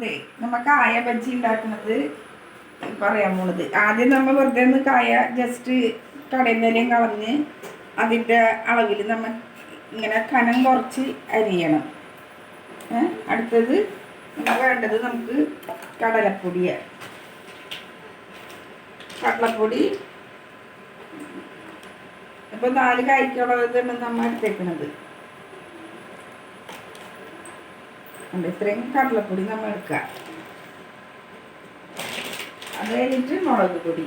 പോണത് നമ്മ കായ ബജ്ജി ഉണ്ടാക്കുന്നത് പറയാൻ പോണത്. ആദ്യം നമ്മൾ വെറുതെ ഒന്ന് കായ ജസ്റ്റ് കടയിലെല്ലാം കളഞ്ഞ് അതിന്റെ അളവിൽ നമ്മൾ ഇങ്ങനെ കനം കുറച്ച് അരിയണം? അടുത്തത് വേണ്ടത് നമുക്ക് കടലപ്പൊടിയാണ് കടലപ്പൊടി. ഇപ്പം നാല് കായ്ക്കുള്ളത് നമ്മൾ എടുത്തേക്കണത്. ഉണ്ട്. ഇത്രയും കടലപ്പൊടി നമ്മൾ എടുക്കുക അത് കഴിഞ്ഞിട്ട് മുളക് പൊടി.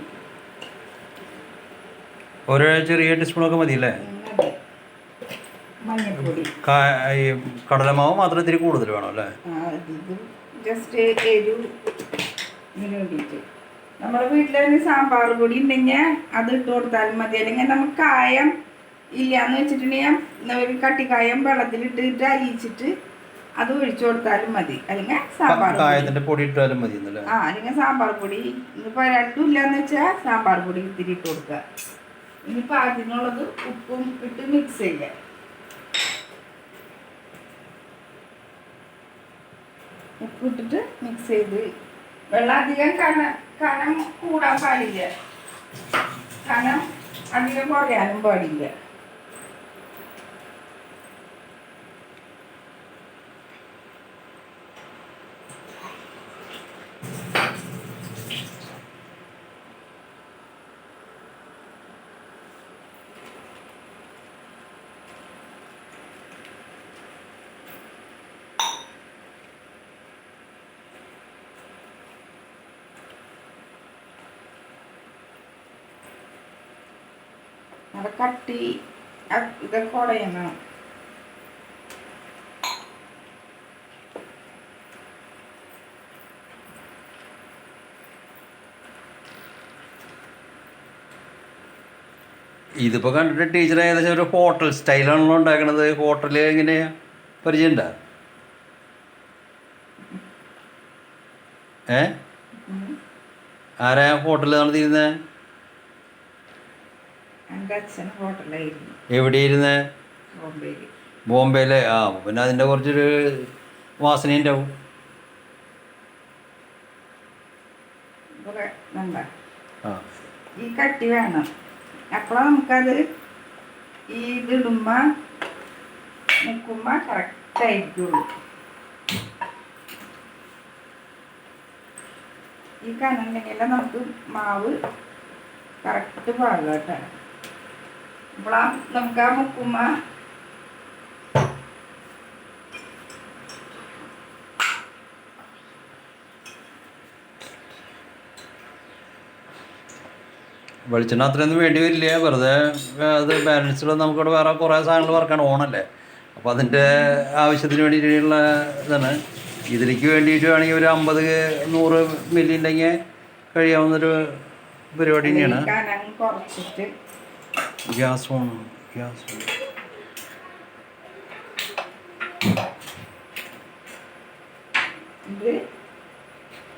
ഒരു ചെറിയ ടീസ്പൂണൊക്കെ മതിയല്ലേ? മഞ്ഞൾപ്പൊടി കടലമാവ് മാത്രം ഇത്തിരി കൂടുതൽ വേണം അല്ലേ? ജസ്റ്റ് എരു ഇതിന് വേണ്ടിയിട്ട്. നമ്മുടെ വീട്ടിൽ തന്നെ സാമ്പാർ പൊടി ഉണ്ടെങ്കിൽ അത് ഇട്ട് കൊടുത്താലും മതി. അല്ലെങ്കിൽ നമുക്ക് കായം ഇല്ലയെന്ന് വെച്ചിട്ടുണ്ടെങ്കിൽ ഒരു കട്ടിക്കായം വെള്ളത്തിലിട്ടിട്ട് അലിയിച്ചിട്ട് അത് ഒഴിച്ചു കൊടുത്താലും മതി. അല്ലെങ്കിൽ സാമ്പാർ പൊടി. കായത്തിന്റെ പൊടി ഇട്ടാലും മതി ആ അല്ലെങ്കിൽ സാമ്പാർ പൊടി. ഇന്നിപ്പോൾ രണ്ടും ഇല്ലാന്ന് വെച്ചാൽ സാമ്പാർ പൊടി ഇത്തിരി ഇട്ട് കൊടുക്കുക. ഇനിയിപ്പോൾ അതിനുള്ളത് ഉപ്പും ഇട്ട് മിക്സ് ചെയ്യുക. ഉപ്പ് ഇട്ടിട്ട് മിക്സ് ചെയ്ത് വെള്ളം അധികം കന കനം കൂടാൻ പാടില്ല. കനം അധികം കുറയാനും പാടില്ല. അത് കട്ടി ഇതൊക്കെ ഉടയണം ഇതിപ്പോ കണ്ടിട്ട് ടീച്ചർ ഏകദേശം ഒരു ഹോട്ടൽ സ്റ്റൈലാണല്ലോ ഉണ്ടാക്കണത്. ഹോട്ടലിൽ എങ്ങനെയാ? പരിചയമുണ്ടോ? ഏ? ആരാ ഹോട്ടലിൽ ഹോട്ടലായിരുന്നു എവിടെയിരുന്നേ ബോംബെയിലെ. ആ പിന്നെ അതിന്റെ കുറച്ചൊരു വാസന ഉണ്ടാവും. ഈ കട്ടി വേണം. അപ്പോഴാണ് നമുക്കത് ഈ ഇതിടുമ്പോ മുക്കുമ്പോ കറക്റ്റ് ആയിരിക്കുള്ളൂ ഈ കനുണ്ടെങ്കിൽ നമുക്ക് മാവ് കറക്റ്റ് പാകം കേട്ടോ അപ്പോഴാ നമുക്ക് ആ മുക്കുമ്മ വെളിച്ചെണ്ണ അത്രയൊന്നും വേണ്ടി വരില്ല. വെറുതെ അത് ബാലൻസിൽ നമുക്കിവിടെ വേറെ കുറേ സാധനങ്ങൾ വറക്കാണ് ഓണല്ലേ അപ്പോൾ അതിന്റെ ആവശ്യത്തിന് വേണ്ടിയിട്ടുള്ള ഇതാണ്. ഇതിലേക്ക് വേണ്ടിയിട്ട് വേണമെങ്കിൽ ഒരു അമ്പത് നൂറ് മില്ലി ഉണ്ടെങ്കിൽ കഴിയാവുന്നൊരു പരിപാടി തന്നെയാണ്. ഗ്യാസ് ഓൺ ഗ്യാസ് ഓൺ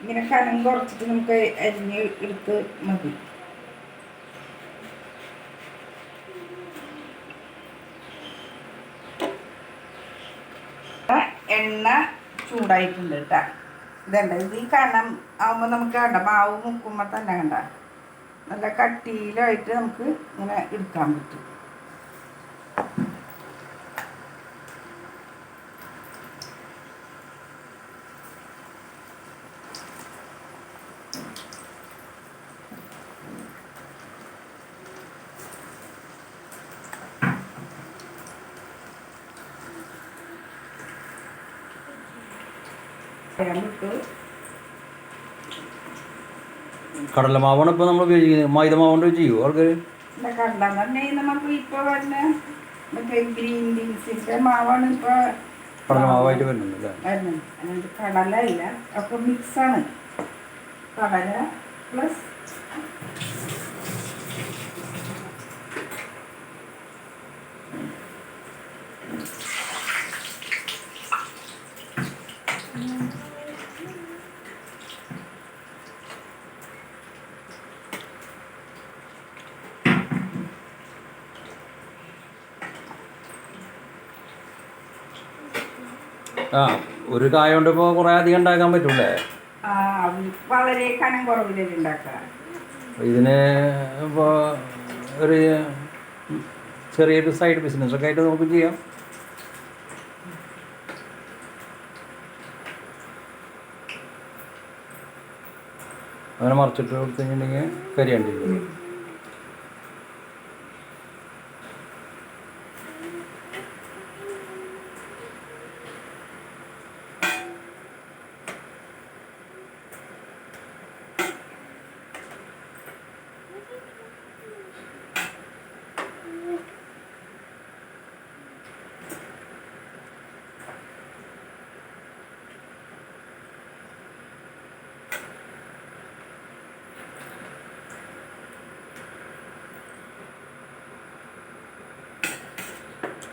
ഇങ്ങനെ കനം കുറച്ചിട്ട് നമുക്ക് അരിഞ്ഞ് എടുത്ത് മതി. എണ്ണ ചൂടായിട്ടുണ്ട് കേട്ടാ. ഇതണ്ട ഇത് ഈ കനം ആവുമ്പോൾ നമുക്ക് കണ്ട മാവ് മുക്കുമ്പോൾ തന്നെ കണ്ട. നല്ല കട്ടിയിലായിട്ട് നമുക്ക് ഇങ്ങനെ എടുക്കാൻ പറ്റും. പറ്റും കടലമാവാണ് ഇപ്പോൾ നമ്മൾ ഉപയോഗിക്കുന്നത്. മൈദമാവ് കൊണ്ട് ചെയ്യുമോ ആൾക്കാർ കടലമാവായിട്ട് വരുന്നുണ്ട് കടല ഇല്ല ഒക്കെ മിക്സാണ് കടല പ്ലസ് ആ ഒരു കായ കൊണ്ട് ഇപ്പോൾ കുറേ അധികം ഉണ്ടാക്കാൻ പറ്റൂലേ വളരെ കനം ഉണ്ടാക്കുക. അപ്പോൾ ഇതിന് ഇപ്പോൾ ഒരു ചെറിയൊരു സൈഡ് ബിസിനസ് ഒക്കെ ആയിട്ട് നമുക്ക് ചെയ്യാം. അങ്ങനെ മറിച്ചിട്ട് കൊടുത്തു കഴിഞ്ഞിട്ടുണ്ടെങ്കിൽ കരിയാണ്ടിരിക്കും.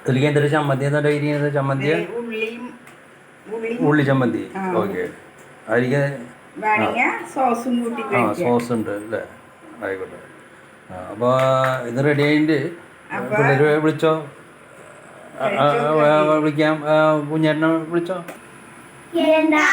ഇതിലേക്ക് എന്തൊരു ചമ്മന്തി എന്താ ഇരിക്കുന്നത് ചമ്മന്തി? ഉള്ളിയും ഉള്ളി ഉള്ളി ചമ്മന്തി. ഓക്കെ അതിലേക്ക് സോസും കൂട്ടി ആ സോസ് ഉണ്ട് അല്ലേ? ആയിക്കോട്ടെ. ആ അപ്പോൾ ഇത് റെഡി ആയിട്ട് പിള്ളേർ വിളിച്ചോ? വിളിക്കാം. കുഞ്ഞേട്ടനെ വിളിച്ചോ? എന്താ?